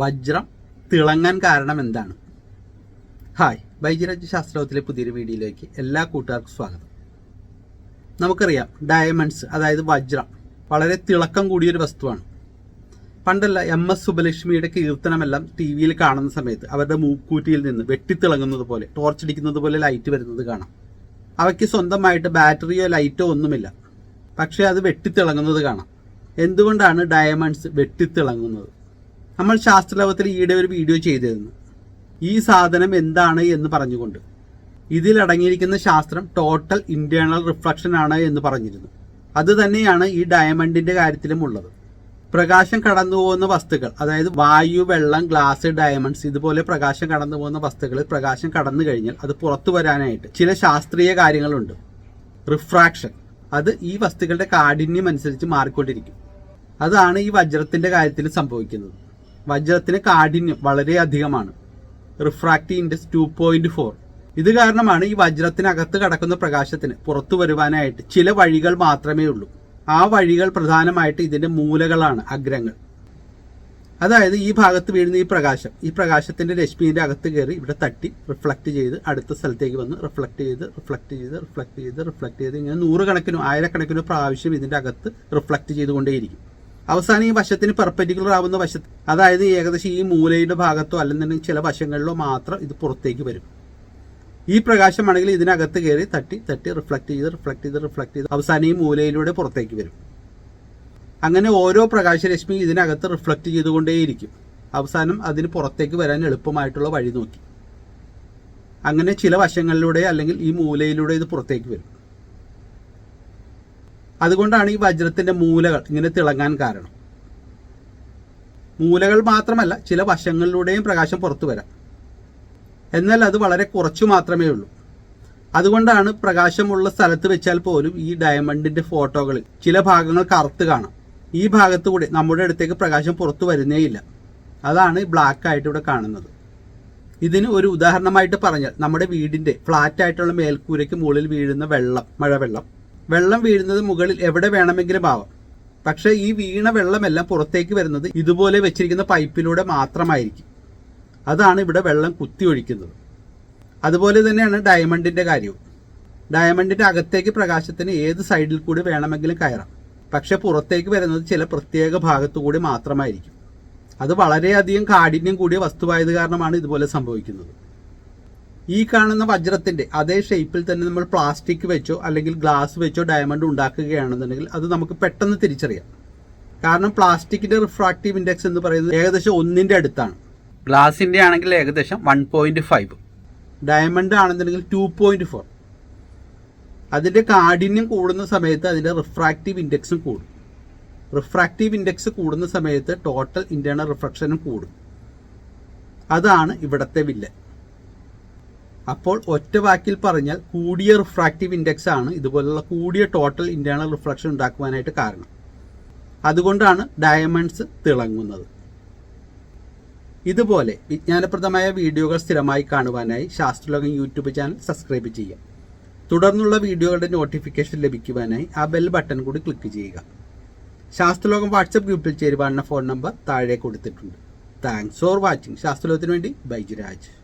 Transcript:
വജ്രം തിളങ്ങാൻ കാരണം എന്താണ്? ഹായ് വൈദ്യരാജ്യ ശാസ്ത്രത്തിലെ പുതിയൊരു വീഡിയോയിലേക്ക് എല്ലാ കൂട്ടുകാർക്കും സ്വാഗതം. നമുക്കറിയാം ഡയമണ്ട്സ് അതായത് വജ്രം വളരെ തിളക്കം കൂടിയൊരു വസ്തുവാണ്. പണ്ടല്ല എം എസ് സുബലക്ഷ്മിയുടെ കീർത്തനമെല്ലാം ടി വിയിൽ കാണുന്ന സമയത്ത് അവരുടെ മൂക്കൂറ്റിയിൽ നിന്ന് വെട്ടിത്തിളങ്ങുന്നത് പോലെ ടോർച്ചടിക്കുന്നത് പോലെ ലൈറ്റ് വരുന്നത് കാണാം. അവയ്ക്ക് സ്വന്തമായിട്ട് ബാറ്ററിയോ ലൈറ്റോ ഒന്നുമില്ല. പക്ഷേ അത് വെട്ടിത്തിളങ്ങുന്നത് കാണാം. എന്തുകൊണ്ടാണ് ഡയമണ്ട്സ് വെട്ടിത്തിളങ്ങുന്നത്? നമ്മൾ ശാസ്ത്രലോകത്തിൽ ഈയിടെ ഒരു വീഡിയോ ചെയ്തിരുന്നു. ഈ സാധനം എന്താണ് എന്ന് പറഞ്ഞുകൊണ്ട്. ഇതിലടങ്ങിയിരിക്കുന്ന ശാസ്ത്രം ടോട്ടൽ ഇന്റേണൽ റിഫ്ലക്ഷൻ ആണ് എന്ന് പറഞ്ഞിരുന്നു. അത് തന്നെയാണ് ഈ ഡയമണ്ടിന്റെ കാര്യത്തിലും ഉള്ളത്. പ്രകാശം കടന്നു പോകുന്ന വസ്തുക്കൾ അതായത് വായു വെള്ളം ഗ്ലാസ് ഡയമണ്ട്സ് ഇതുപോലെ പ്രകാശം കടന്നു പോകുന്ന വസ്തുക്കളിൽ പ്രകാശം കടന്നു കഴിഞ്ഞാൽ അത് പുറത്തു വരാനായിട്ട് ചില ശാസ്ത്രീയ കാര്യങ്ങളുണ്ട്. റിഫ്രാക്ഷൻ അത് ഈ വസ്തുക്കളുടെ കാഠിന്യം അനുസരിച്ച് മാറിക്കൊണ്ടിരിക്കും. അതാണ് ഈ വജ്രത്തിന്റെ കാര്യത്തിൽ സംഭവിക്കുന്നത്. വജ്രത്തിന് കാഠിന്യം വളരെ അധികമാണ്. Refractive index two point four ഇത് കാരണമാണ് ഈ വജ്രത്തിനകത്ത് കടക്കുന്ന പ്രകാശത്തിന് പുറത്തു വരുവാനായിട്ട് ചില വഴികൾ മാത്രമേ ഉള്ളൂ. ആ വഴികൾ പ്രധാനമായിട്ട് ഇതിന്റെ മൂലകളാണ് അഗ്രങ്ങൾ. അതായത് ഈ ഭാഗത്ത് വീഴുന്ന ഈ പ്രകാശം ഈ പ്രകാശത്തിന്റെ രശ്മിന്റെ അകത്ത് കയറി ഇവിടെ തട്ടി റിഫ്ലക്ട് ചെയ്ത് അടുത്ത സ്ഥലത്തേക്ക് വന്ന് റിഫ്ലക്ട് ചെയ്ത് റിഫ്ലക്ട് ചെയ്ത് റിഫ്ലക്ട് ചെയ്ത് റിഫ്ലക്ട് ചെയ്ത് ഇങ്ങനെ നൂറുകണക്കിനും ആയിരക്കണക്കിനും പ്രാവശ്യം ഇതിന്റെ അകത്ത് റിഫ്ലക്ട് ചെയ്തുകൊണ്ടേയിരിക്കും. അവസാനം ഈ വശത്തിന് പെർപ്പറ്റിക്കുലർ ആവുന്ന വശത്ത് അതായത് ഏകദേശം ഈ മൂലയുടെ ഭാഗത്തോ അല്ലെന്നുണ്ടെങ്കിൽ ചില വശങ്ങളിലോ മാത്രം ഇത് പുറത്തേക്ക് വരും. ഈ പ്രകാശമാണെങ്കിൽ ഇതിനകത്ത് കയറി തട്ടി തട്ടി റിഫ്ലക്ട് ചെയ്ത് റിഫ്ലക്ട് ചെയ്ത് റിഫ്ലക്ട് ചെയ്ത് അവസാനം ഈ മൂലയിലൂടെ പുറത്തേക്ക് വരും. അങ്ങനെ ഓരോ പ്രകാശരശ്മി ഇതിനകത്ത് റിഫ്ലക്ട് ചെയ്തുകൊണ്ടേയിരിക്കും. അവസാനം അതിന് പുറത്തേക്ക് വരാൻ എളുപ്പമായിട്ടുള്ള വഴി നോക്കി. അങ്ങനെ ചില വശങ്ങളിലൂടെ അല്ലെങ്കിൽ ഈ മൂലയിലൂടെ ഇത് പുറത്തേക്ക് വരും. അതുകൊണ്ടാണ് ഈ വജ്രത്തിന്റെ മൂലകൾ ഇങ്ങനെ തിളങ്ങാൻ കാരണം. മൂലകൾ മാത്രമല്ല ചില വശങ്ങളിലൂടെയും പ്രകാശം പുറത്തു വരാം. എന്നാൽ അത് വളരെ കുറച്ചു മാത്രമേ ഉള്ളൂ. അതുകൊണ്ടാണ് പ്രകാശമുള്ള സ്ഥലത്ത് വെച്ചാൽ പോലും ഈ ഡയമണ്ടിന്റെ ഫോട്ടോകളിൽ ചില ഭാഗങ്ങൾ കറുത്ത് കാണാം. ഈ ഭാഗത്തുകൂടി നമ്മുടെ അടുത്തേക്ക് പ്രകാശം പുറത്തു വരുന്നേയില്ല അതാണ് ബ്ലാക്ക് ആയിട്ട് ഇവിടെ കാണുന്നത്. ഇതിന് ഒരു ഉദാഹരണമായിട്ട് പറഞ്ഞാൽ നമ്മുടെ വീടിന്റെ ഫ്ലാറ്റ് ആയിട്ടുള്ള മേൽക്കൂരയ്ക്ക് മുകളിൽ വീഴുന്ന വെള്ളം മഴവെള്ളം. വെള്ളം വീഴുന്നത് മുകളിൽ എവിടെ വേണമെങ്കിലും ആവാം. പക്ഷേ ഈ വീണ വെള്ളമെല്ലാം പുറത്തേക്ക് വരുന്നത് ഇതുപോലെ വെച്ചിരിക്കുന്ന പൈപ്പിലൂടെ മാത്രമായിരിക്കും. അതാണ് ഇവിടെ വെള്ളം കുത്തി ഒഴിക്കുന്നത്. അതുപോലെ തന്നെയാണ് ഡയമണ്ടിന്റെ കാര്യവും. ഡയമണ്ടിന്റെ അകത്തേക്ക് പ്രകാശത്തിന് ഏത് സൈഡിൽ കൂടി വേണമെങ്കിലും കയറാം. പക്ഷെ പുറത്തേക്ക് വരുന്നത് ചില പ്രത്യേക ഭാഗത്തു കൂടി മാത്രമായിരിക്കും. അത് വളരെയധികം കാഠിന്യം കൂടിയ വസ്തുവായത് കാരണമാണ് ഇതുപോലെ സംഭവിക്കുന്നത്. ഈ കാണുന്ന വജ്രത്തിന്റെ അതേ ഷേപ്പിൽ തന്നെ നമ്മൾ പ്ലാസ്റ്റിക് വെച്ചോ അല്ലെങ്കിൽ ഗ്ലാസ് വെച്ചോ ഡയമണ്ട് ഉണ്ടാക്കുകയാണെന്നുണ്ടെങ്കിൽ അത് നമുക്ക് പെട്ടെന്ന് തിരിച്ചറിയാം. കാരണം പ്ലാസ്റ്റിക്കിന്റെ റിഫ്രാക്റ്റീവ് ഇൻഡെക്സ് എന്ന് പറയുന്നത് ഏകദേശം ഒന്നിന്റെ അടുത്താണ്. ഗ്ലാസിന്റെ ആണെങ്കിൽ ഏകദേശം വൺ പോയിന്റ് ഫൈവ് ഡയമണ്ട് ആണെന്നുണ്ടെങ്കിൽ ടു പോയിന്റ് ഫോർ അതിന്റെ കാഠിന്യം കൂടുന്ന സമയത്ത് അതിന്റെ റിഫ്രാക്റ്റീവ് ഇൻഡെക്സും കൂടും. റിഫ്രാക്റ്റീവ് ഇൻഡെക്സ് കൂടുന്ന സമയത്ത് ടോട്ടൽ ഇന്റേണൽ റിഫ്ലക്ഷനും കൂടും. അതാണ് ഇവിടത്തെ വില്ലൻ അപ്പോൾ ഒറ്റ വാക്കിൽ പറഞ്ഞാൽ കൂടിയ റിഫ്രാക്റ്റീവ് ഇൻഡെക്സ് ആണ് ഇതുപോലുള്ള കൂടിയ ടോട്ടൽ ഇന്റേണൽ റിഫ്ലക്ഷൻ ഉണ്ടാക്കുവാനായിട്ട് കാരണം. അതുകൊണ്ടാണ് ഡയമണ്ട്സ് തിളങ്ങുന്നത്. ഇതുപോലെ വിജ്ഞാനപ്രദമായ വീഡിയോകൾ സ്ഥിരമായി കാണുവാനായി ശാസ്ത്രലോകം യൂട്യൂബ് ചാനൽ സബ്സ്ക്രൈബ് ചെയ്യുക. തുടർന്നുള്ള വീഡിയോകളുടെ നോട്ടിഫിക്കേഷൻ ലഭിക്കുവാനായി ആ ബെൽ ബട്ടൺ കൂടി ക്ലിക്ക് ചെയ്യുക. ശാസ്ത്രലോകം വാട്സപ്പ് ഗ്രൂപ്പിൽ ചേരുവാനുള്ള ഫോൺ നമ്പർ താഴെ കൊടുത്തിട്ടുണ്ട്. താങ്ക്സ് ഫോർ വാച്ചിങ് ശാസ്ത്രലോകത്തിന് വേണ്ടി ബൈജുരാജ്.